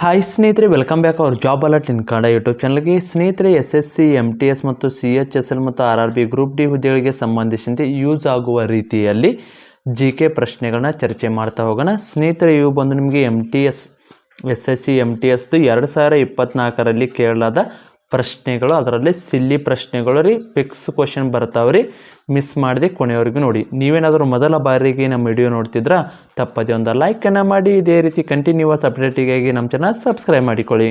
Hi ಸ್ನೇಹಿತರೆ welcome back ಅವ್ರ job alert in Kannada YouTube ಚಾನಲ್ಗೆ ಸ್ನೇಹಿತರೆ S S C M T S ಮತ್ತು ಸಿ ಎಚ್ ಎಸ್ ಎಲ್ ಮತ್ತು R R B group D ಹುದ್ದೆಗಳಿಗೆ ಸಂಬಂಧಿಸಿದಂತೆ ಯೂಸ್ ಆಗುವ ರೀತಿಯಲ್ಲಿ ಜಿ ಕೆ ಪ್ರಶ್ನೆಗಳನ್ನ ಚರ್ಚೆ ಮಾಡ್ತಾ ಹೋಗೋಣ. ಸ್ನೇಹಿತರೆ, ಇವು ಬಂದು ನಿಮಗೆ M T S S S C M T ಎಸ್ದು ಎರಡು ಸಾವಿರ ಇಪ್ಪತ್ತ್ನಾಲ್ಕರಲ್ಲಿ ಕೇಳಲಾದ ಪ್ರಶ್ನೆಗಳು, ಅದರಲ್ಲಿ ಸಿಲ್ಲಿ ಪ್ರಶ್ನೆಗಳು ರೀ ಫಿಕ್ಸ್ ಕ್ವಶನ್ ಬರ್ತಾವೆ ರೀ. ಮಿಸ್ ಮಾಡದೆ ಕೊನೆಯವರೆಗೂ ನೋಡಿ. ನೀವೇನಾದರೂ ಮೊದಲ ಬಾರಿಗೆ ನಮ್ಮ ವಿಡಿಯೋ ನೋಡ್ತಿದ್ರೆ, ತಪ್ಪದೇ ಒಂದು ಲೈಕನ್ನು ಮಾಡಿ. ಇದೇ ರೀತಿ ಕಂಟಿನ್ಯೂಸ್ ಅಪ್ಡೇಟಿಗಾಗಿ ನಮ್ಮ ಚಾನಲ್ ಸಬ್ಸ್ಕ್ರೈಬ್ ಮಾಡಿಕೊಳ್ಳಿ.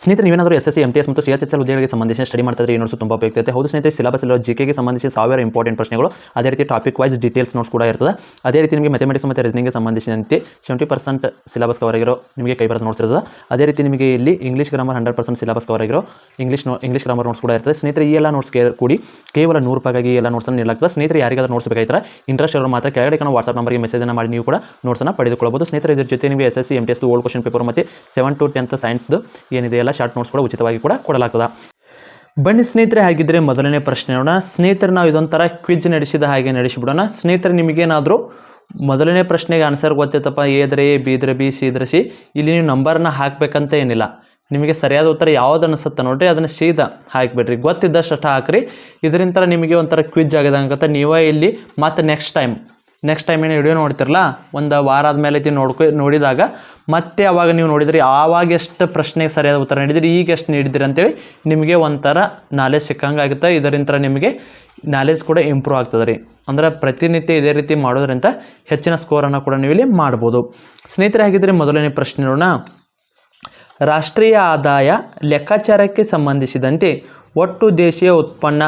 ಸ್ನೇಹಿತರೆ, ನೀವೇನಾದರೂ S S M T S ಮತ್ತು ಸಿ ಎಚ್ ಎಸ್ ಎಲ್ ಉದ್ಯೋಗಕ್ಕೆ ಸಂಬಂಧಿಸಿದ ಸ್ಟಡಿ ಮಾಡ್ತಿದ್ರೆ ಈ ನೋಟ್ಸ್ ತುಂಬ ಉಪಯುಕ್ತ ಇರುತ್ತೆ. ಹೌದು ಸ್ನೇಹಿತರೆ ಸಿಲಬಸ್ ಇರೋ ಜಿ ಕೆಗೆ ಸಂಬಂಧಿಸಿ ಸಾವಿರ ಇಂಪಾರ್ಟೆಂಟ್ ಪ್ರಶ್ನೆಗಳು. ಅದೇ ರೀತಿ ಟಾಪಿಕ್ ವೈಸ್ ಡೀಟೇಲ್ಸ್ ನೋಟ್ಸ್ ಕೂಡ ಇರ್ತದೆ. ಅದೇ ರೀತಿ ನಿಮಗೆ ಮ್ಯಾಥಮೆಟಿಕ್ಸ್ ಮತ್ತು ರೀಸನಿಂಗ್ಗೆ ಸಂಬಂಧಿಸಿದಂತೆ ಸೆವೆಂಟಿ ಪರ್ಸೆಂಟ್ ಸಿಲಬಸ್ ಕವರ್ ಆಗಿರೋ ನಿಮಗೆ ಕೈ ಬರೋದು ನೋಟ್ಸ್ ಇರ್ತದೆ. ಅದೇ ರೀತಿ ನಿಮಗೆ ಇಲ್ಲಿ English grammar hundred percent syllabus cover ಆಗಿರೋ English no English grammar notes ಕೂಡ ಇರ್ತದೆ. ಸ್ನೇಹಿತರೆ, ಈ ಎಲ್ಲ ನೋಟ್ಸ್ ಕೂಡಿ ಕೇವಲ ನೂರು ರೂಪಾಯಿಗಾಗಿ ಎಲ್ಲ ನೋಟ್ಸನ್ನು ನೀಡಲಾಗ್ತದೆ. ಸ್ನೇಹಿತರೆ, ಯಾರಿಗಾದ್ರೂ ನೋಟ್ಸ್ ಬೇಕಾಗಿದ್ರೆ ಇಂಟ್ರೆಸ್ಟ್ ಇರೋ ಮಾತ್ರ ಕೆಳಗಡೆ ನಾವು ವಾಟ್ಸ್ಆಪ್ ನಂಬರ್ಗೆ ಮೆಸೇಜನ್ನು ಮಾಡಿ, ನೀವು ಕೂಡ ನೋಟ್ಸನ್ನು ಪಡೆದುಕೊಳ್ಳಬಹುದು. ಸ್ನೇಹಿತರೆ, ಇದ್ರ ಜೊತೆ ನಿಮಗೆ S S C M T S old question paper ಮತ್ತು ಸೆವೆನ್ ಟು ಟೆಂತ್ ಸೈನ್ಸ್ದು ಏನಿದೆ ಎಲ್ಲ ಶಾರ್ಟ್ ನೋಟ್ಸ್ ಕೂಡ ಉಚಿತವಾಗಿ ಕೂಡ ಕೊಡಲಾಗ್ತದೆ. ಬನ್ನಿ ಸ್ನೇಹಿತರೆ, ಹಾಗಿದ್ರೆ ಮೊದಲನೇ ಪ್ರಶ್ನೆ ನೋಡೋಣ. ಸ್ನೇಹಿತರೆ, ನಾವು ಇದೊಂಥರ ಕ್ವಿಜ್ ನಡೆಸಿದ ಹಾಗೆ ನಡೆಸಿಬಿಡೋಣ. ಸ್ನೇಹಿತರೆ, ನಿಮಗೇನಾದರೂ ಮೊದಲನೇ ಪ್ರಶ್ನೆಗೆ ಆನ್ಸರ್ ಗೊತ್ತೈತಪ್ಪ ಎ ಇದ್ರೆ ಎ, ಬಿ ಇದ್ರೆ ಬಿ, ಸಿ ಇದ್ರೆ ಸಿ, ಇಲ್ಲಿ ನೀವು ನಂಬರ್ನ ಹಾಕಬೇಕಂತ ಏನಿಲ್ಲ. ನಿಮಗೆ ಸರಿಯಾದ ಉತ್ತರ ಯಾವ್ದು ಅನಿಸುತ್ತೆ ನೋಡ್ರಿ, ಅದನ್ನು ಸೀದಾ ಹಾಕಿಬಿಡ್ರಿ. ಗೊತ್ತಿದ್ದಷ್ಟು ಹಾಕ್ರಿ. ಇದರಿಂದ ನಿಮಗೆ ಒಂಥರ ಕ್ವಿಜ್ ಆಗಿದಂಗತ್ತೆ. ನೀವೇ ಇಲ್ಲಿ ಮತ್ತೆ ನೆಕ್ಸ್ಟ್ ಟೈಮ್ ನೆಕ್ಸ್ಟ್ ಟೈಮ್ ಏನು ವಿಡಿಯೋ ನೋಡ್ತಿರಲ್ಲ ಒಂದು ವಾರ ಆದಮೇಲೆ ಐತಿ ನೋಡ್ಕೊ, ನೋಡಿದಾಗ ಮತ್ತೆ ಅವಾಗ ನೀವು ನೋಡಿದ್ರಿ ಆವಾಗ ಎಷ್ಟು ಪ್ರಶ್ನೆಗೆ ಸರಿಯಾದ ಉತ್ತರ ನೀಡಿದ್ರಿ, ಈಗ ಎಷ್ಟು ನೀಡಿದಿರಿ ಅಂತೇಳಿ ನಿಮಗೆ ಒಂಥರ ನಾಲೆಜ್ ಸಿಕ್ಕಂಗೆ ಆಗುತ್ತೆ. ಇದರಿಂದ ನಿಮಗೆ ನಾಲೆಜ್ ಕೂಡ ಇಂಪ್ರೂವ್ ಆಗ್ತದೆ ರೀ. ಅಂದ್ರೆ ಪ್ರತಿನಿತ್ಯ ಇದೇ ರೀತಿ ಮಾಡೋದ್ರಿಂದ ಹೆಚ್ಚಿನ ಸ್ಕೋರನ್ನು ಕೂಡ ನೀವು ಇಲ್ಲಿ ಮಾಡ್ಬೋದು. ಸ್ನೇಹಿತರೆ ಹಾಗಿದ್ರೆ ಮೊದಲನೇ ಪ್ರಶ್ನೆ ನೋಡೋಣ. ರಾಷ್ಟ್ರೀಯ ಆದಾಯ ಲೆಕ್ಕಾಚಾರಕ್ಕೆ ಸಂಬಂಧಿಸಿದಂತೆ ಒಟ್ಟು ದೇಶೀಯ ಉತ್ಪನ್ನ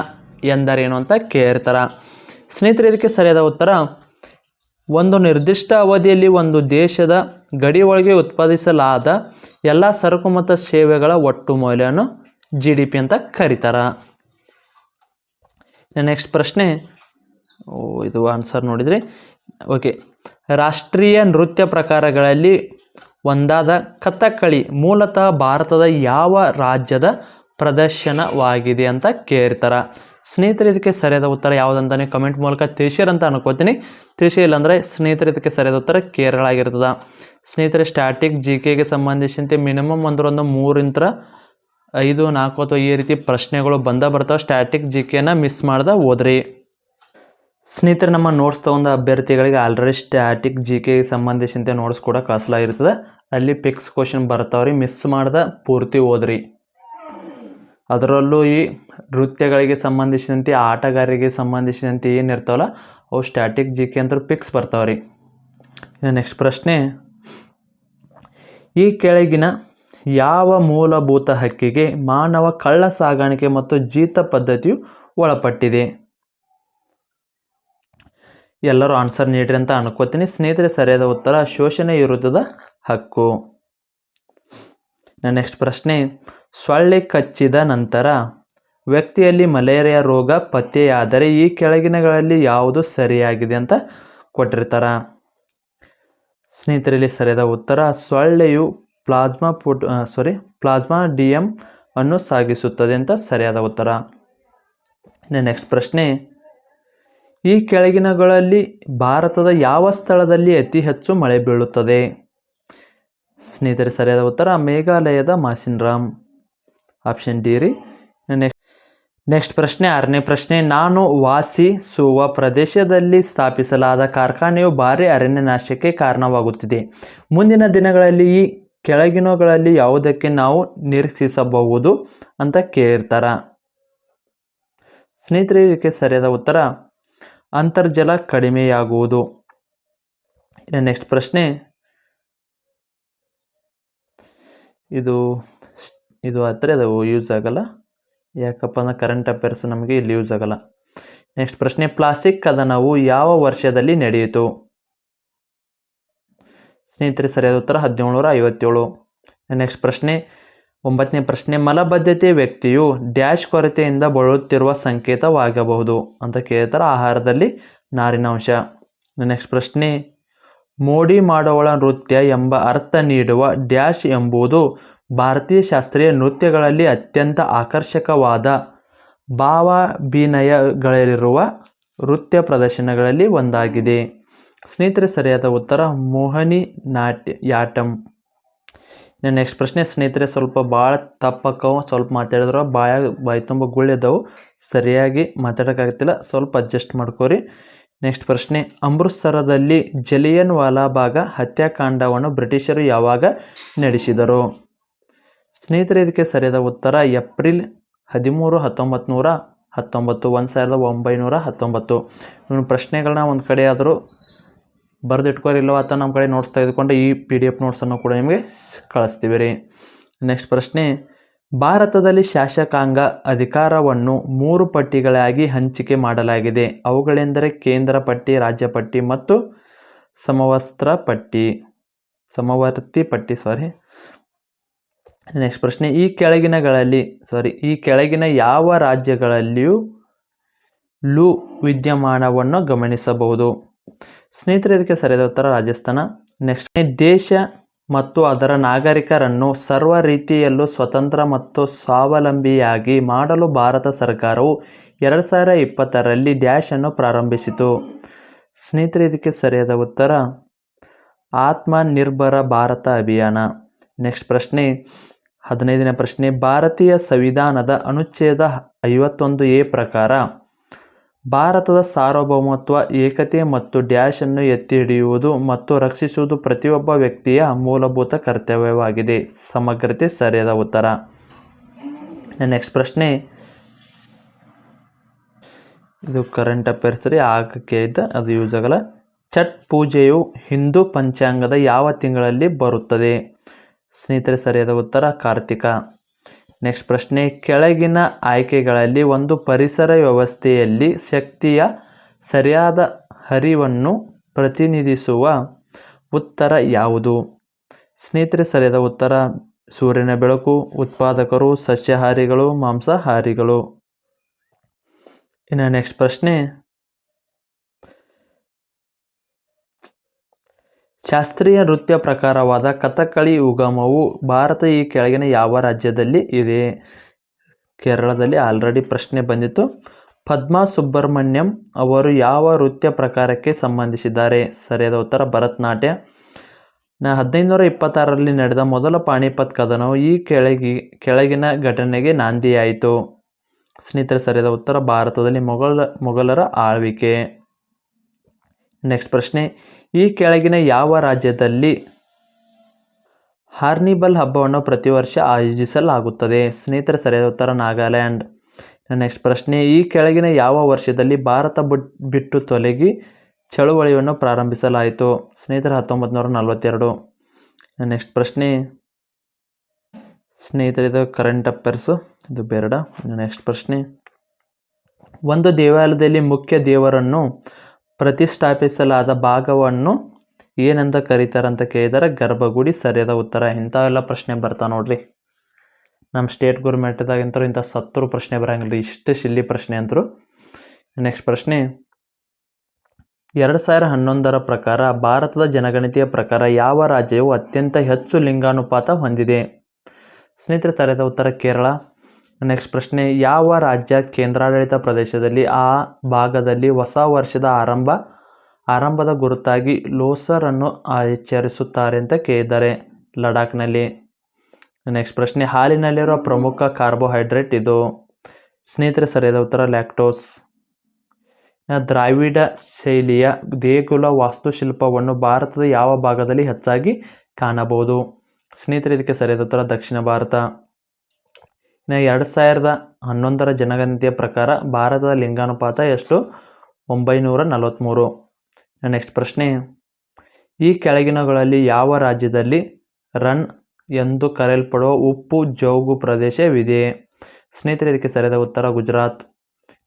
ಎಂದರೇನು ಅಂತ ಕೇಳ್ತಾರೆ. ಸ್ನೇಹಿತರೆ, ಇದಕ್ಕೆ ಸರಿಯಾದ ಉತ್ತರ ಒಂದು ನಿರ್ದಿಷ್ಟ ಅವಧಿಯಲ್ಲಿ ಒಂದು ದೇಶದ ಗಡಿ ಒಳಗೆ ಉತ್ಪಾದಿಸಲಾದ ಎಲ್ಲ ಸರಕು ಮತ್ತು ಸೇವೆಗಳ ಒಟ್ಟು ಮೌಲ್ಯವನ್ನು ಜಿ ಡಿ ಪಿ ಅಂತ ಕರೀತಾರೆ. ನೆಕ್ಸ್ಟ್ ಪ್ರಶ್ನೆ. ಓ, ಇದು ಆನ್ಸರ್ ನೋಡಿದ್ರಿ. ಓಕೆ ರಾಷ್ಟ್ರೀಯ ನೃತ್ಯ ಪ್ರಕಾರಗಳಲ್ಲಿ ಒಂದಾದ ಕಥಕ್ಕಳಿ ಮೂಲತಃ ಭಾರತದ ಯಾವ ರಾಜ್ಯದ ಪ್ರದರ್ಶನವಾಗಿದೆ ಅಂತ ಕೇಳ್ತಾರೆ. ಸ್ನೇಹಿತರೆ, ಇದಕ್ಕೆ ಸರಿಯಾದ ಉತ್ತರ ಯಾವುದಂತಾನೆ ಕಮೆಂಟ್ ಮೂಲಕ ತಿಳಿಸಿರ್ ಅಂತ ಅನ್ಕೋತೀನಿ. ತಿಳಿಸಿ ಇಲ್ಲಾಂದರೆ ಸ್ನೇಹಿತರೆ, ಇದಕ್ಕೆ ಸರಿಯಾದ ಉತ್ತರ ಕೇರಳ ಆಗಿರ್ತದೆ ಸ್ನೇಹಿತರೆ ಸ್ಟ್ಯಾಟಿಕ್ ಜಿ ಕೆಗೆ ಸಂಬಂಧಿಸಿದಂತೆ ಮಿನಿಮಮ್ ಒಂದರೊಂದು ಮೂರಿಂತ್ರ ಐದು, ನಾಲ್ಕು ಅಥವಾ ಈ ರೀತಿ ಪ್ರಶ್ನೆಗಳು ಬಂದ ಬರ್ತಾವೆ. ಸ್ಟ್ಯಾಟಿಕ್ ಜಿ ಕೆನ ಮಿಸ್ ಮಾಡ್ದೆ ಓದ್ರಿ ಸ್ನೇಹಿತರೆ, ನಮ್ಮ ನೋಟ್ಸ್ ತೊಗೊಂಡ ಅಭ್ಯರ್ಥಿಗಳಿಗೆ ಆಲ್ರೆಡಿ ಸ್ಟ್ಯಾಟಿಕ್ ಜಿ ಕೆಗೆ ಸಂಬಂಧಿಸಿದಂತೆ ನೋಟ್ಸ್ ಕೂಡ ಕಳಿಸಲಾಗಿರ್ತದೆ. ಅಲ್ಲಿ ಪಿಕ್ಸ್ ಕ್ವಶನ್ ಬರ್ತಾವ್ರಿ ಮಿಸ್ ಮಾಡ್ದೆ, ಪೂರ್ತಿ ಓದ್ರಿ ಅದರಲ್ಲೂ ಈ ನೃತ್ಯಗಳಿಗೆ ಸಂಬಂಧಿಸಿದಂತೆ, ಆಟಗಾರರಿಗೆ ಸಂಬಂಧಿಸಿದಂತೆ ಏನು ಇರ್ತಾವಲ್ಲ, ಅವು ಸ್ಟ್ಯಾಟಿಕ್ ಜಿ ಕೆ ಅಂತ ಪಿಕ್ಸ್ ಬರ್ತಾವ್ರಿ ಇನ್ನು ನೆಕ್ಸ್ಟ್ ಪ್ರಶ್ನೆ, ಈ ಕೆಳಗಿನ ಯಾವ ಮೂಲಭೂತ ಹಕ್ಕಿಗೆ ಮಾನವ ಕಳ್ಳ ಸಾಗಾಣಿಕೆ ಮತ್ತು ಜೀತ ಪದ್ಧತಿಯು ಒಳಪಟ್ಟಿದೆ? ಎಲ್ಲರೂ ಆನ್ಸರ್ ನೀಡ್ರಿ ಅಂತ ಅನ್ಕೋತೀನಿ. ಸ್ನೇಹಿತರೆ, ಸರಿಯಾದ ಉತ್ತರ ಶೋಷಣೆ ವಿರುದ್ಧದ ಹಕ್ಕು. ನೆಕ್ಸ್ಟ್ ಪ್ರಶ್ನೆ, ಸೊಳ್ಳೆ ಕಚ್ಚಿದ ನಂತರ ವ್ಯಕ್ತಿಯಲ್ಲಿ ಮಲೇರಿಯಾ ರೋಗ ಪತ್ತೆಯಾದರೆ ಈ ಕೆಳಗಿನಗಳಲ್ಲಿ ಯಾವುದು ಸರಿಯಾಗಿದೆ ಅಂತ ಕೊಟ್ಟಿರ್ತಾರೆ. ಸ್ನೇಹಿತರಲ್ಲಿ ಸರಿಯಾದ ಉತ್ತರ, ಸೊಳ್ಳೆಯು ಪ್ಲಾಸ್ಮಾ ಪುಟ್ ಸಾರಿ ಪ್ಲಾಸ್ಮಾ ಡಿ ಎಂ ಅನ್ನು ಸಾಗಿಸುತ್ತದೆ ಅಂತ ಸರಿಯಾದ ಉತ್ತರ. ನೆಕ್ಸ್ಟ್ ಪ್ರಶ್ನೆ, ಈ ಕೆಳಗಿನಗಳಲ್ಲಿ ಭಾರತದ ಯಾವ ಸ್ಥಳದಲ್ಲಿ ಅತಿ ಹೆಚ್ಚು ಮಳೆ ಬೀಳುತ್ತದೆ? ಸ್ನೇಹಿತರೆ ಸರಿಯಾದ ಉತ್ತರ, ಮೇಘಾಲಯದ ಮಾಸಿನ್ರಾಮ್ ಆಪ್ಷನ್ ಡಿ ರೀ ನೆಕ್ಸ್ಟ್ ಪ್ರಶ್ನೆ, ಆರನೇ ಪ್ರಶ್ನೆ. ನಾನು ವಾಸಿಸುವ ಪ್ರದೇಶದಲ್ಲಿ ಸ್ಥಾಪಿಸಲಾದ ಕಾರ್ಖಾನೆಯು ಭಾರಿ ಅರಣ್ಯನಾಶಕ್ಕೆ ಕಾರಣವಾಗುತ್ತಿದೆ. ಮುಂದಿನ ದಿನಗಳಲ್ಲಿ ಈ ಕೆಳಗಿನಗಳಲ್ಲಿ ಯಾವುದಕ್ಕೆ ನಾವು ನಿರೀಕ್ಷಿಸಬಹುದು ಅಂತ ಕೇಳಿರ್ತಾರ ಸ್ನೇಹಿತರೆ, ಇದಕ್ಕೆ ಸರಿಯಾದ ಉತ್ತರ, ಅಂತರ್ಜಲ ಕಡಿಮೆಯಾಗುವುದು. ನೆಕ್ಸ್ಟ್ ಪ್ರಶ್ನೆ. ಇದು ಇದು ಹತ್ರ ಅದು ಯೂಸ್ ಆಗಲ್ಲ. ಯಾಕಪ್ಪ ಅಂದ್ರೆ ಕರೆಂಟ್ ಅಫೇರ್ಸ್ ನಮಗೆ ಇಲ್ಲಿ ಯೂಸ್ ಆಗಲ್ಲ. ನೆಕ್ಸ್ಟ್ ಪ್ರಶ್ನೆ ಪ್ಲಾಸ್ಟಿಕ್ ಕದನವು ಯಾವ ವರ್ಷದಲ್ಲಿ ನಡೆಯಿತು? ಸ್ನೇಹಿತರೆ, ಸರಿಯಾದ ಉತ್ತರ ಹದಿನೇಳುನೂರ ಐವತ್ತೇಳು ನೆಕ್ಸ್ಟ್ ಪ್ರಶ್ನೆ, ಒಂಬತ್ತನೇ ಪ್ರಶ್ನೆ, ಮಲಬದ್ಧತೆ ವ್ಯಕ್ತಿಯು ಡ್ಯಾಶ್ ಕೊರತೆಯಿಂದ ಬಳಲುತ್ತಿರುವ ಸಂಕೇತವಾಗಬಹುದು ಅಂತ ಕೇಳ್ತಾರೆ ಆಹಾರದಲ್ಲಿ ನಾರಿನಾಂಶ ನೆಕ್ಸ್ಟ್ ಪ್ರಶ್ನೆ, ಮೋಡಿ ಮಾಡುವಳ ನೃತ್ಯ ಎಂಬ ಅರ್ಥ ನೀಡುವ ಡ್ಯಾಶ್ ಎಂಬುದು ಭಾರತೀಯ ಶಾಸ್ತ್ರೀಯ ನೃತ್ಯಗಳಲ್ಲಿ ಅತ್ಯಂತ ಆಕರ್ಷಕವಾದ ಭಾವಾಭಿನಯಗಳಿರುವ ನೃತ್ಯ ಪ್ರದರ್ಶನಗಳಲ್ಲಿ ಒಂದಾಗಿದೆ. ಸ್ನೇಹಿತರೆ, ಸರಿಯಾದ ಉತ್ತರ ಮೋಹನಿ ನಾಟ್ಯ ಯಾಟಂ ನೆಕ್ಸ್ಟ್ ಪ್ರಶ್ನೆ, ಸ್ನೇಹಿತರೆ, ಸ್ವಲ್ಪ ಭಾಳ ತಪ್ಪಕ್ಕವು ಸ್ವಲ್ಪ ಮಾತಾಡಿದ್ರು, ಬಾಯ, ಬಾಯಿ ತುಂಬ ಗುಳ್ಳೆದವು. ಸರಿಯಾಗಿ ಮಾತಾಡೋಕ್ಕಾಗ್ತಿಲ್ಲ, ಸ್ವಲ್ಪ ಅಡ್ಜಸ್ಟ್ ಮಾಡ್ಕೋರಿ. ನೆಕ್ಸ್ಟ್ ಪ್ರಶ್ನೆ, ಅಮೃತ್ಸರದಲ್ಲಿ ಜಲಿಯನ್ ವಾಲಾಬಾಗ ಹತ್ಯಾಕಾಂಡವನ್ನು ಬ್ರಿಟಿಷರು ಯಾವಾಗ ನಡೆಸಿದರು? ಸ್ನೇಹಿತರೆ, ಇದಕ್ಕೆ ಸರಿಯಾದ ಉತ್ತರ ಏಪ್ರಿಲ್ ಹದಿಮೂರು ಹತ್ತೊಂಬತ್ತು ನೂರ ಹತ್ತೊಂಬತ್ತು, ಒಂದು ಸಾವಿರದ ಒಂಬೈನೂರ ಹತ್ತೊಂಬತ್ತು. ಇವನು ಪ್ರಶ್ನೆಗಳನ್ನ ಒಂದು ಕಡೆ ಆದರೂ ಬರೆದಿಟ್ಕೋರಿಲ್ಲವ ಅಥವಾ ನಮ್ಮ ಕಡೆ ನೋಟ್ಸ್ ತೆಗೆದುಕೊಂಡು ಈ ಪಿ ಡಿ ಎಫ್ ನೋಟ್ಸನ್ನು ಕೂಡ ನಿಮಗೆ ಕಳಿಸ್ತೀವಿ ರೀ. ನೆಕ್ಸ್ಟ್ ಪ್ರಶ್ನೆ, ಭಾರತದಲ್ಲಿ ಶಾಸಕಾಂಗ ಅಧಿಕಾರವನ್ನು ಮೂರು ಪಟ್ಟಿಗಳಾಗಿ ಹಂಚಿಕೆ ಮಾಡಲಾಗಿದೆ. ಅವುಗಳೆಂದರೆ ಕೇಂದ್ರ ಪಟ್ಟಿ, ರಾಜ್ಯ ಪಟ್ಟಿ ಮತ್ತು ಸಮವಸ್ತ್ರ ಪಟ್ಟಿ. ಸಮವರ್ತಿ ಪಟ್ಟಿ ಸಾರಿ ನೆಕ್ಸ್ಟ್ ಪ್ರಶ್ನೆ, ಈ ಕೆಳಗಿನಗಳಲ್ಲಿ ಸಾರಿ ಈ ಕೆಳಗಿನ ಯಾವ ರಾಜ್ಯಗಳಲ್ಲಿಯೂ ಲು ವಿದ್ಯಮಾನವನ್ನು ಗಮನಿಸಬಹುದು? ಸ್ನೇಹಿತರೆ, ಇದಕ್ಕೆ ಸರಿಯಾದ ಉತ್ತರ ರಾಜಸ್ಥಾನ. ನೆಕ್ಸ್ಟ್ ದೇಶ ಮತ್ತು ಅದರ ನಾಗರಿಕರನ್ನು ಸರ್ವ ರೀತಿಯಲ್ಲೂ ಸ್ವತಂತ್ರ ಮತ್ತು ಸ್ವಾವಲಂಬಿಯಾಗಿ ಮಾಡಲು ಭಾರತ ಸರ್ಕಾರವು ಎರಡು ಸಾವಿರ ಇಪ್ಪತ್ತರಲ್ಲಿ ಡ್ಯಾಶ್ ಅನ್ನು ಪ್ರಾರಂಭಿಸಿತು. ಸ್ನೇಹಿತರೆ, ಇದಕ್ಕೆ ಸರಿಯಾದ ಉತ್ತರ, ಆತ್ಮನಿರ್ಭರ ಭಾರತ ಅಭಿಯಾನ. ನೆಕ್ಸ್ಟ್ ಪ್ರಶ್ನೆ ಹದಿನೈದನೇ ಪ್ರಶ್ನೆ, ಭಾರತೀಯ ಸಂವಿಧಾನದ ಅನುಚ್ಛೇದ ಐವತ್ತೊಂದು ಎ ಪ್ರಕಾರ, ಭಾರತದ ಸಾರ್ವಭೌಮತ್ವ, ಏಕತೆ ಮತ್ತು ಡ್ಯಾಶ್ ಅನ್ನು ಎತ್ತಿ ಹಿಡಿಯುವುದು ಮತ್ತು ರಕ್ಷಿಸುವುದು ಪ್ರತಿಯೊಬ್ಬ ವ್ಯಕ್ತಿಯ ಮೂಲಭೂತ ಕರ್ತವ್ಯವಾಗಿದೆ. ಸಮಗ್ರತೆ ಸರಿಯಾದ ಉತ್ತರ. ನೆಕ್ಸ್ಟ್ ಪ್ರಶ್ನೆ. ಇದು ಕರೆಂಟ್ ಅಫೇರ್ಸ್ ರೀ ಆಗಕ್ಕೆ ಇದ್ದ, ಅದು ಯೂಸ್ ಆಗಲ್ಲ ಛಟ್ ಪೂಜೆಯು ಹಿಂದೂ ಪಂಚಾಂಗದ ಯಾವ ತಿಂಗಳಲ್ಲಿ ಬರುತ್ತದೆ? ಸ್ನೇಹಿತರೆ, ಸರಿಯಾದ ಉತ್ತರ ಕಾರ್ತಿಕ. ನೆಕ್ಸ್ಟ್ ಪ್ರಶ್ನೆ, ಕೆಳಗಿನ ಆಯ್ಕೆಗಳಲ್ಲಿ ಒಂದು ಪರಿಸರ ವ್ಯವಸ್ಥೆಯಲ್ಲಿ ಶಕ್ತಿಯ ಸರಿಯಾದ ಹರಿವನ್ನು ಪ್ರತಿನಿಧಿಸುವ ಉತ್ತರ ಯಾವುದು? ಸ್ನೇಹಿತರೆ, ಸರಿಯಾದ ಉತ್ತರ, ಸೂರ್ಯನ ಬೆಳಕು, ಉತ್ಪಾದಕರು, ಸಸ್ಯಾಹಾರಿಗಳು, ಮಾಂಸಾಹಾರಿಗಳು. ಇನ್ನು ನೆಕ್ಸ್ಟ್ ಪ್ರಶ್ನೆ ಶಾಸ್ತ್ರೀಯ ನೃತ್ಯ ಪ್ರಕಾರವಾದ ಕಥಕ್ಕಳಿ ಉಗಮವು ಭಾರತ ಈ ಕೆಳಗಿನ ಯಾವ ರಾಜ್ಯದಲ್ಲಿ ಇದೆ? ಕೇರಳದಲ್ಲಿ ಆಲ್ರೆಡಿ ಪ್ರಶ್ನೆ ಬಂದಿತ್ತು. ಪದ್ಮಾ ಸುಬ್ರಹ್ಮಣ್ಯಂ ಅವರು ಯಾವ ನೃತ್ಯ ಪ್ರಕಾರಕ್ಕೆ ಸಂಬಂಧಿಸಿದ್ದಾರೆ? ಸರಿಯಾದ ಉತ್ತರ ಭರತನಾಟ್ಯ. ನ ಹದಿನೈದುನೂರ ಇಪ್ಪತ್ತಾರರಲ್ಲಿ ನಡೆದ ಮೊದಲ ಪಾಣಿಪತ್ ಕದನವು ಈ ಕೆಳಗಿ, ಕೆಳಗಿನ ಘಟನೆಗೆ ನಾಂದಿಯಾಯಿತು. ಸ್ನೇಹಿತರೆ, ಸರಿಯಾದ ಉತ್ತರ ಭಾರತದಲ್ಲಿ ಮೊಘಲ, ಮೊಘಲರ ಆಳ್ವಿಕೆ. ನೆಕ್ಸ್ಟ್ ಪ್ರಶ್ನೆ. ಈ ಕೆಳಗಿನ ಯಾವ ರಾಜ್ಯದಲ್ಲಿ ಹಾರ್ನಿಬಲ್ ಹಬ್ಬವನ್ನು ಪ್ರತಿ ವರ್ಷ ಆಯೋಜಿಸಲಾಗುತ್ತದೆ? ಸ್ನೇಹಿತರ, ಸರಿಯಾದ ಉತ್ತರ ನಾಗಾಲ್ಯಾಂಡ್. ನೆಕ್ಸ್ಟ್ ಪ್ರಶ್ನೆ, ಈ ಕೆಳಗಿನ ಯಾವ ವರ್ಷದಲ್ಲಿ ಭಾರತ ಬುಟ್ ಬಿಟ್ಟು ತೊಲಗಿ ಚಳುವಳಿಯನ್ನು ಪ್ರಾರಂಭಿಸಲಾಯಿತು? ಸ್ನೇಹಿತರ ಹತ್ತೊಂಬತ್ತು ನೂರ ನಲವತ್ತೆರಡು ನೆಕ್ಸ್ಟ್ ಪ್ರಶ್ನೆ, ಸ್ನೇಹಿತರೆ, ಇದು ಕರೆಂಟ್ ಅಫೇರ್ಸು ಇದು ಬೇರೆಡ ನೆಕ್ಸ್ಟ್ ಪ್ರಶ್ನೆ, ಒಂದು ದೇವಾಲಯದಲ್ಲಿ ಮುಖ್ಯ ದೇವರನ್ನು ಪ್ರತಿಷ್ಠಾಪಿಸಲಾದ ಭಾಗವನ್ನು ಏನಂತ ಕರೀತಾರಂತ ಕೇಳಿದರೆ ಗರ್ಭಗುಡಿ ಸರಿಯಾದ ಉತ್ತರ. ಇಂಥವೆಲ್ಲ ಪ್ರಶ್ನೆ ಬರ್ತಾವೆ ನೋಡ್ರಿ. ನಮ್ಮ ಸ್ಟೇಟ್ ಗೌರ್ಮೆಂಟ್ದಾಗಂತರೂ ಇಂಥ ಸತ್ತರು ಪ್ರಶ್ನೆ ಬರಂಗಿಲ್ಲ ರೀ ಇಷ್ಟು ಶಿಲ್ಲಿ ಪ್ರಶ್ನೆ ಅಂತರು. ನೆಕ್ಸ್ಟ್ ಪ್ರಶ್ನೆ, ಎರಡು ಸಾವಿರ ಹನ್ನೊಂದರ ಪ್ರಕಾರ ಭಾರತದ ಜನಗಣತಿಯ ಪ್ರಕಾರ ಯಾವ ರಾಜ್ಯವು ಅತ್ಯಂತ ಹೆಚ್ಚು ಲಿಂಗಾನುಪಾತ ಹೊಂದಿದೆ? ಸ್ನೇಹಿತರೆ, ಸರಿಯಾದ ಉತ್ತರ ಕೇರಳ. ನೆಕ್ಸ್ಟ್ ಪ್ರಶ್ನೆ, ಯಾವ ರಾಜ್ಯ ಕೇಂದ್ರಾಡಳಿತ ಪ್ರದೇಶದಲ್ಲಿ ಆ ಭಾಗದಲ್ಲಿ ಹೊಸ ವರ್ಷದ ಆರಂಭ, ಆರಂಭದ ಗುರುತಾಗಿ ಲೋಸರನ್ನು ಆಚರಿಸುತ್ತಾರೆ ಅಂತ ಕೇಳಿದ್ದಾರೆ ಲಡಾಖ್ನಲ್ಲಿ. ನೆಕ್ಸ್ಟ್ ಪ್ರಶ್ನೆ, ಹಾಲಿನಲ್ಲಿರುವ ಪ್ರಮುಖ ಕಾರ್ಬೋಹೈಡ್ರೇಟ್ ಇದು. ಸ್ನೇಹಿತರೆ, ಸರಿಯಾದ ಉತ್ತರ ಲ್ಯಾಕ್ಟೋಸ್. ದ್ರಾವಿಡ ಶೈಲಿಯ ದೇಗುಲ ವಾಸ್ತುಶಿಲ್ಪವನ್ನು ಭಾರತದ ಯಾವ ಭಾಗದಲ್ಲಿ ಹೆಚ್ಚಾಗಿ ಕಾಣಬಹುದು? ಸ್ನೇಹಿತರೆ, ಇದಕ್ಕೆ ಸರಿಯಾದ ಉತ್ತರ ದಕ್ಷಿಣ ಭಾರತ. ಎರಡು ಸಾವಿರದ ಹನ್ನೊಂದರ ಜನಗಣತಿಯ ಪ್ರಕಾರ ಭಾರತದ ಲಿಂಗಾನುಪಾತ ಎಷ್ಟು? ಒಂಬೈನೂರ ನಲವತ್ತ್ಮೂರು ನೆಕ್ಸ್ಟ್ ಪ್ರಶ್ನೆ. ಈ ಕೆಳಗಿನಗಳಲ್ಲಿ ಯಾವ ರಾಜ್ಯದಲ್ಲಿ ರನ್ ಎಂದು ಕರೆಯಲ್ಪಡುವ ಉಪ್ಪು ಜೌಗು ಪ್ರದೇಶವಿದೆ? ಸ್ನೇಹಿತರೆ, ಇದಕ್ಕೆ ಸರಿಯಾದ ಉತ್ತರ ಗುಜರಾತ್.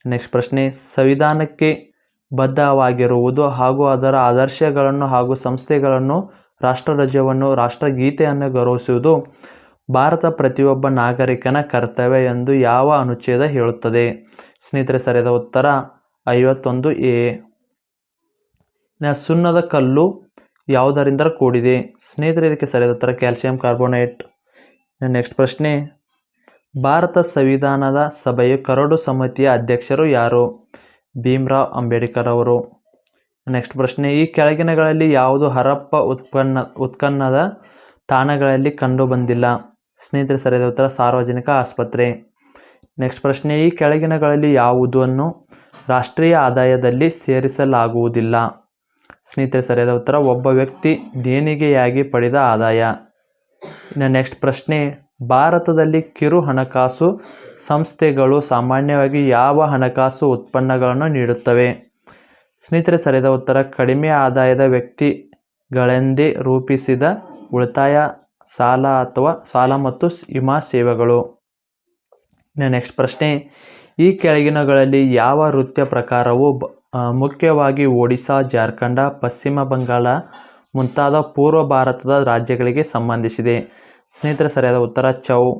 ನೆಕ್ಸ್ಟ್ ಪ್ರಶ್ನೆ. ಸಂವಿಧಾನಕ್ಕೆ ಬದ್ಧವಾಗಿರುವುದು ಹಾಗೂ ಅದರ ಆದರ್ಶಗಳನ್ನು ಹಾಗೂ ಸಂಸ್ಥೆಗಳನ್ನು, ರಾಷ್ಟ್ರಧ್ವಜವನ್ನು, ರಾಷ್ಟ್ರಗೀತೆಯನ್ನು ಗೌರವಿಸುವುದು ಭಾರತ ಪ್ರತಿಯೊಬ್ಬ ನಾಗರಿಕನ ಕರ್ತವ್ಯ ಎಂದು ಯಾವ ಅನುಚ್ಛೇದ ಹೇಳುತ್ತದೆ? ಸ್ನೇಹಿತರೆ, ಸರಿಯಾದ ಉತ್ತರ ಐವತ್ತೊಂದು ಎ. ಸುಣ್ಣದ ಕಲ್ಲು ಯಾವುದರಿಂದ ಕೂಡಿದೆ? ಸ್ನೇಹಿತರೆ, ಇದಕ್ಕೆ ಸರಿಯಾದ ಉತ್ತರ ಕ್ಯಾಲ್ಸಿಯಂ ಕಾರ್ಬೋನೇಟ್. ನೆಕ್ಸ್ಟ್ ಪ್ರಶ್ನೆ, ಭಾರತ ಸಂವಿಧಾನದ ಸಭೆಯ ಕರಡು ಸಮಿತಿಯ ಅಧ್ಯಕ್ಷರು ಯಾರು? ಭೀಮರಾವ್ ಅಂಬೇಡ್ಕರ್ ಅವರು. ನೆಕ್ಸ್ಟ್ ಪ್ರಶ್ನೆ, ಈ ಕೆಳಗಿನಗಳಲ್ಲಿ ಯಾವುದು ಹರಪ್ಪ ಉತ್ಪನ್ನ ಉತ್ಪನ್ನದ ತಾಣಗಳಲ್ಲಿ ಕಂಡುಬಂದಿಲ್ಲ? ಸ್ನೇಹಿತರೆ, ಸರಿಯಾದ ಉತ್ತರ ಸಾರ್ವಜನಿಕ ಆಸ್ಪತ್ರೆ. ನೆಕ್ಸ್ಟ್ ಪ್ರಶ್ನೆ, ಈ ಕೆಳಗಿನಗಳಲ್ಲಿ ಯಾವುದನ್ನು ರಾಷ್ಟ್ರೀಯ ಆದಾಯದಲ್ಲಿ ಸೇರಿಸಲಾಗುವುದಿಲ್ಲ? ಸ್ನೇಹಿತರೆ, ಸರಿಯಾದ ಉತ್ತರ, ಒಬ್ಬ ವ್ಯಕ್ತಿ ದೇಣಿಗೆಯಾಗಿ ಪಡೆದ ಆದಾಯ. ಇನ್ನು ನೆಕ್ಸ್ಟ್ ಪ್ರಶ್ನೆ, ಭಾರತದಲ್ಲಿ ಕಿರು ಹಣಕಾಸು ಸಂಸ್ಥೆಗಳು ಸಾಮಾನ್ಯವಾಗಿ ಯಾವ ಹಣಕಾಸು ಉತ್ಪನ್ನಗಳನ್ನು ನೀಡುತ್ತವೆ? ಸ್ನೇಹಿತರೆ, ಸರಿಯಾದ ಉತ್ತರ, ಕಡಿಮೆ ಆದಾಯದ ವ್ಯಕ್ತಿಗಳೆಂದೇ ರೂಪಿಸಿದ ಉಳಿತಾಯ ಸಾಲ ಅಥವಾ ಸಾಲ ಮತ್ತು ವಿಮಾ ಸೇವೆಗಳು. ನೆಕ್ಸ್ಟ್ ಪ್ರಶ್ನೆ. ಈ ಕೆಳಗಿನಗಳಲ್ಲಿ ಯಾವ ನೃತ್ಯ ಪ್ರಕಾರವು ಮುಖ್ಯವಾಗಿ ಒಡಿಶಾ ಜಾರ್ಖಂಡ, ಪಶ್ಚಿಮ ಬಂಗಾಳ ಮುಂತಾದ ಪೂರ್ವ ಭಾರತದ ರಾಜ್ಯಗಳಿಗೆ ಸಂಬಂಧಿಸಿದೆ. ಸ್ನೇಹಿತರೆ, ಸರಿಯಾದ ಉತ್ತರ ಚೌ.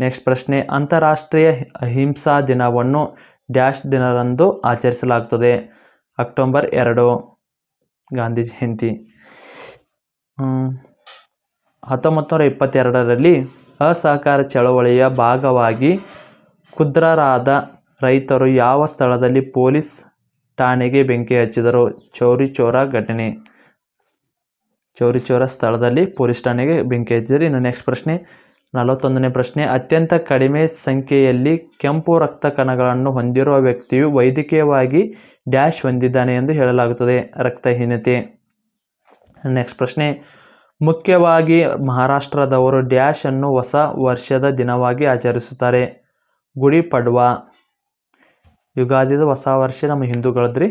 ನೆಕ್ಸ್ಟ್ ಪ್ರಶ್ನೆ. ಅಂತಾರಾಷ್ಟ್ರೀಯ ಅಹಿಂಸಾ ದಿನವನ್ನು ಡ್ಯಾಶ್ ದಿನರಂದು ಆಚರಿಸಲಾಗುತ್ತದೆ. ಅಕ್ಟೋಬರ್ ಎರಡು. ಗಾಂಧಿ ಜಯಂತಿ. ಹತ್ತೊಂಬತ್ತು ನೂರ ಇಪ್ಪತ್ತೆರಡರಲ್ಲಿ ಅಸಹಕಾರ ಚಳವಳಿಯ ಭಾಗವಾಗಿ ಕ್ಷುದ್ರರಾದ ರೈತರು ಯಾವ ಸ್ಥಳದಲ್ಲಿ ಪೊಲೀಸ್ ಠಾಣೆಗೆ ಬೆಂಕಿ ಹಚ್ಚಿದರು ಚೌರಿ ಚೋರ ಘಟನೆ. ಚೌರಿ ಚೋರ ಸ್ಥಳದಲ್ಲಿ ಪೊಲೀಸ್ ಠಾಣೆಗೆ ಬೆಂಕಿ ಹಚ್ಚಿದರು. ಇನ್ನು ನೆಕ್ಸ್ಟ್ ಪ್ರಶ್ನೆ, ನಲವತ್ತೊಂದನೇ ಪ್ರಶ್ನೆ. ಅತ್ಯಂತ ಕಡಿಮೆ ಸಂಖ್ಯೆಯಲ್ಲಿ ಕೆಂಪು ರಕ್ತ ಕಣಗಳನ್ನು ಹೊಂದಿರುವ ವ್ಯಕ್ತಿಯು ವೈದ್ಯಕೀಯವಾಗಿ ಡ್ಯಾಶ್ ಹೊಂದಿದ್ದಾನೆ ಎಂದು ಹೇಳಲಾಗುತ್ತದೆ. ರಕ್ತಹೀನತೆ. ನೆಕ್ಸ್ಟ್ ಪ್ರಶ್ನೆ ಮುಖ್ಯವಾಗಿ ಮಹಾರಾಷ್ಟ್ರದವರು ಡ್ಯಾಶ್ ಅನ್ನು ಹೊಸ ವರ್ಷದ ದಿನವಾಗಿ ಆಚರಿಸುತ್ತಾರೆ. ಗುಡಿ ಪಡ್ವಾ. ಯುಗಾದಿದ ಹೊಸ ವರ್ಷ ನಮ್ಮ ಹಿಂದೂಗಳದ್ರಿ.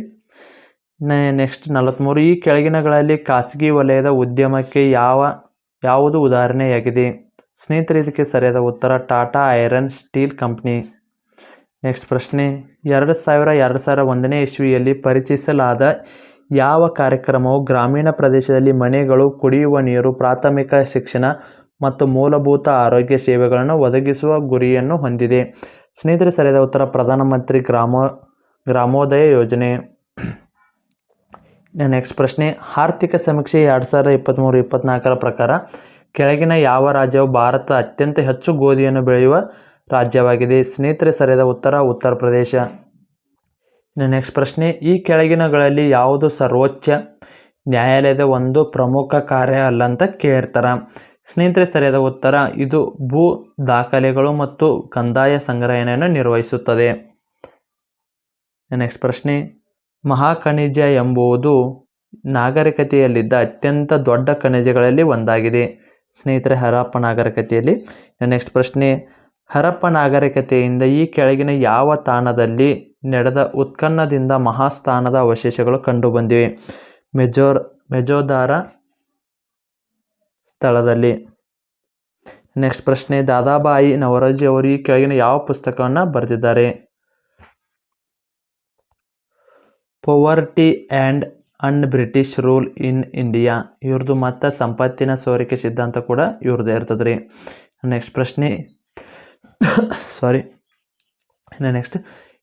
ನೆಕ್ಸ್ಟ್ ನಲವತ್ತ್ಮೂರು ಈ ಕೆಳಗಿನಗಳಲ್ಲಿ ಖಾಸಗಿ ವಲಯದ ಉದ್ಯಮಕ್ಕೆ ಯಾವ, ಯಾವುದು ಉದಾಹರಣೆಯಾಗಿದೆ? ಸ್ನೇಹಿತರೆ, ಇದಕ್ಕೆ ಸರಿಯಾದ ಉತ್ತರ, Tata iron steel company. Next ಪ್ರಶ್ನೆ, ಎರಡು ಸಾವಿರ ಎರಡು ಸಾವಿರ ಒಂದನೇ ಇಸ್ವಿಯಲ್ಲಿ ಪರಿಚಯಿಸಲಾದ ಯಾವ ಕಾರ್ಯಕ್ರಮವು ಗ್ರಾಮೀಣ ಪ್ರದೇಶದಲ್ಲಿ ಮನೆಗಳು, ಕುಡಿಯುವ ನೀರು, ಪ್ರಾಥಮಿಕ ಶಿಕ್ಷಣ ಮತ್ತು ಮೂಲಭೂತ ಆರೋಗ್ಯ ಸೇವೆಗಳನ್ನು ಒದಗಿಸುವ ಗುರಿಯನ್ನು ಹೊಂದಿದೆ. ಸ್ನೇಹಿತರೆ, ಸರಿಯಾದ ಉತ್ತರ, ಪ್ರಧಾನಮಂತ್ರಿ ಗ್ರಾಮ, ಗ್ರಾಮೋದಯ ಯೋಜನೆ. ನೆಕ್ಸ್ಟ್ ಪ್ರಶ್ನೆ, ಆರ್ಥಿಕ ಸಮೀಕ್ಷೆ ಎರಡು ಸಾವಿರದ ಇಪ್ಪತ್ತ್ಮೂರು ಇಪ್ಪತ್ತ್ನಾಲ್ಕರ ಪ್ರಕಾರ ಕೆಳಗಿನ ಯಾವ ರಾಜ್ಯವು ಭಾರತ ಅತ್ಯಂತ ಹೆಚ್ಚು ಗೋಧಿಯನ್ನು ಬೆಳೆಯುವ ರಾಜ್ಯವಾಗಿದೆ? ಸ್ನೇಹಿತರೆ, ಸರಿಯಾದ ಉತ್ತರ ಉತ್ತರ ಪ್ರದೇಶ. ನೆಕ್ಸ್ಟ್ ಪ್ರಶ್ನೆ, ಈ ಕೆಳಗಿನಗಳಲ್ಲಿ ಯಾವುದು ಸರ್ವೋಚ್ಚ? ನ್ಯಾಯಾಲಯದ ಒಂದು ಪ್ರಮುಖ ಕಾರ್ಯ ಅಲ್ಲ ಅಂತ ಕೇಳ್ತಾರೆ. ಸ್ನೇಹಿತರೆ, ಸರಿಯಾದ ಉತ್ತರ, ಇದು ಭೂ ದಾಖಲೆಗಳು ಮತ್ತು ಕಂದಾಯ ಸಂಗ್ರಹಣೆಯನ್ನು ನಿರ್ವಹಿಸುತ್ತದೆ. ನೆಕ್ಸ್ಟ್ ಪ್ರಶ್ನೆ, ಮಹಾಖನಿಜ ಎಂಬುದು ನಾಗರಿಕತೆಯಲ್ಲಿದ್ದ ಅತ್ಯಂತ ದೊಡ್ಡ ಖನಿಜಗಳಲ್ಲಿ ಒಂದಾಗಿದೆ. ಸ್ನೇಹಿತರೆ, ಹರಪ್ಪ ನಾಗರಿಕತೆಯಲ್ಲಿ. ನೆಕ್ಸ್ಟ್ ಪ್ರಶ್ನೆ, ಹರಪ್ಪ ನಾಗರಿಕತೆಯಿಂದ ಈ ಕೆಳಗಿನ ಯಾವ ತಾಣದಲ್ಲಿ ನಡೆದ ಉತ್ಖನನದಿಂದ ಮಹಾಸ್ಥಾನದ ಅವಶೇಷಗಳು ಕಂಡುಬಂದಿವೆ. ಮೆಜೋರ್, ಮೆಜೋದಾರ ಸ್ಥಳದಲ್ಲಿ. ನೆಕ್ಸ್ಟ್ ಪ್ರಶ್ನೆ, ದಾದಾಬಾಯಿ ನವರಾಜಿ ಅವರು ಈ ಕೆಳಗಿನ ಯಾವ ಪುಸ್ತಕವನ್ನು ಬರೆದಿದ್ದಾರೆ? Poverty and un British rule in India. ಇವ್ರದ್ದು ಮತ್ತು ಸಂಪತ್ತಿನ ಸೋರಿಕೆ ಸಿದ್ಧಾಂತ ಕೂಡ ಇವ್ರದ್ದು ಇರ್ತದೆ ರೀ ನೆಕ್ಸ್ಟ್ ಪ್ರಶ್ನೆ ಸಾರಿ ನೆಕ್ಸ್ಟ್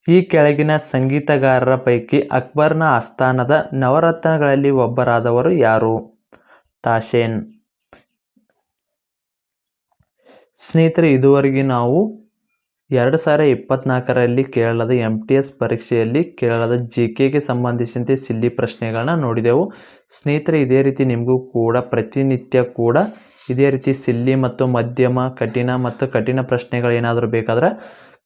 ಈ ಕೆಳಗಿನ ಸಂಗೀತಗಾರರ ಪೈಕಿ ಅಕ್ಬರ್ನ ಆಸ್ಥಾನದ ನವರತ್ನಗಳಲ್ಲಿ ಒಬ್ಬರಾದವರು ಯಾರು? ತಾಶೇನ್. ಸ್ನೇಹಿತರೆ, ಇದುವರೆಗೆ ನಾವು ಎರಡು ಸಾವಿರ ಇಪ್ಪತ್ನಾಲ್ಕರಲ್ಲಿ ಕೇರಳದ ಎಂ ಟಿ ಎಸ್ ಪರೀಕ್ಷೆಯಲ್ಲಿ ಕೇರಳದ ಜಿ ಕೆಗೆ ಸಂಬಂಧಿಸಿದಂತೆ ಸಿಲ್ಲಿ ಪ್ರಶ್ನೆಗಳನ್ನ ನೋಡಿದೆವು. ಸ್ನೇಹಿತರೆ, ಇದೇ ರೀತಿ ನಿಮಗೂ ಕೂಡ, ಪ್ರತಿನಿತ್ಯ ಕೂಡ ಇದೇ ರೀತಿ ಸಿಲ್ಲಿ ಮತ್ತು ಮಧ್ಯಮ, ಕಠಿಣ ಮತ್ತು ಕಠಿಣ ಪ್ರಶ್ನೆಗಳು ಏನಾದರೂ ಬೇಕಾದ್ರೆ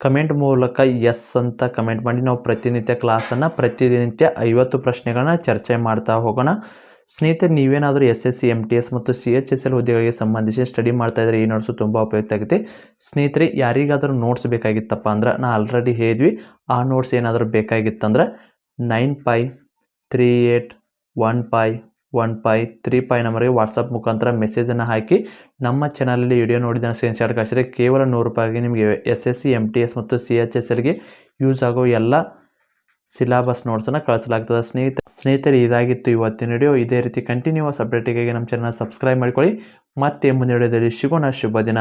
ಕಮೆಂಟ್ ಮೂಲಕ ಎಸ್ ಅಂತ ಕಮೆಂಟ್ ಮಾಡಿ. ನಾವು ಪ್ರತಿನಿತ್ಯ ಕ್ಲಾಸನ್ನು ಪ್ರತಿನಿತ್ಯ ಐವತ್ತು ಪ್ರಶ್ನೆಗಳನ್ನ ಚರ್ಚೆ ಮಾಡ್ತಾ ಹೋಗೋಣ. ಸ್ನೇಹಿತರೆ, ನೀವೇನಾದರೂ S S C M T S ಮತ್ತು ಸಿ ಎಚ್ ಎಸ್ ಎಲ್ ಹುದ್ದೆಗಳಿಗೆ ಸಂಬಂಧಿಸಿ ಸ್ಟಡಿ ಮಾಡ್ತಾ ಇದ್ದರೆ ಈ ನೋಟ್ಸು ತುಂಬ ಉಪಯುಕ್ತ ಆಗುತ್ತೆ. ಸ್ನೇಹಿತರೆ, ಯಾರಿಗಾದರೂ ನೋಟ್ಸ್ ಬೇಕಾಗಿತ್ತಪ್ಪ ಅಂದ್ರೆ ನಾ ಆಲ್ರೆಡಿ ಹೇಳಿದ್ವಿ. ಆ ನೋಟ್ಸ್ ಏನಾದರೂ ಬೇಕಾಗಿತ್ತಂದ್ರೆ nine five three eight one five one five, three five ನಂಬರ್ಗೆ ವಾಟ್ಸಪ್ ಮುಖಾಂತರ ಮೆಸೇಜನ್ನು ಹಾಕಿ ನಮ್ಮ ಚಾನಲಲ್ಲಿ ವಿಡಿಯೋ ನೋಡಿದ ಸ್ಕ್ರೀನ್ಶಾಟ್ ಕಳಿಸಿದ್ರೆ ಕೇವಲ ನೂರು ರೂಪಾಯಿಗೆ ನಿಮಗೆ S S C M T S ಮತ್ತು ಸಿ ಎಚ್ ಎಸ್ ಎಲ್ಗೆ ಯೂಸ್ ಆಗೋ ಎಲ್ಲ ಸಿಲಾಬಸ್ ನೋಟ್ಸನ್ನು ಕಳಿಸಲಾಗ್ತದೆ. ಸ್ನೇಹಿತ ಸ್ನೇಹಿತರೆ, ಇದಾಗಿತ್ತು ಇವತ್ತಿನ ವಿಡಿಯೋ ಇದೇ ರೀತಿ ಕಂಟಿನ್ಯೂಸ್ ಅಪ್ಡೇಟಿಗಾಗಿ ನಮ್ಮ ಚಾನಲ್ ಸಬ್ಸ್ಕ್ರೈಬ್ ಮಾಡ್ಕೊಳ್ಳಿ. ಮತ್ತೆ ಮುಂದಿನ ವಿಡಿಯೋದಲ್ಲಿ ಸಿಗೋಣ. ಶುಭ ದಿನ.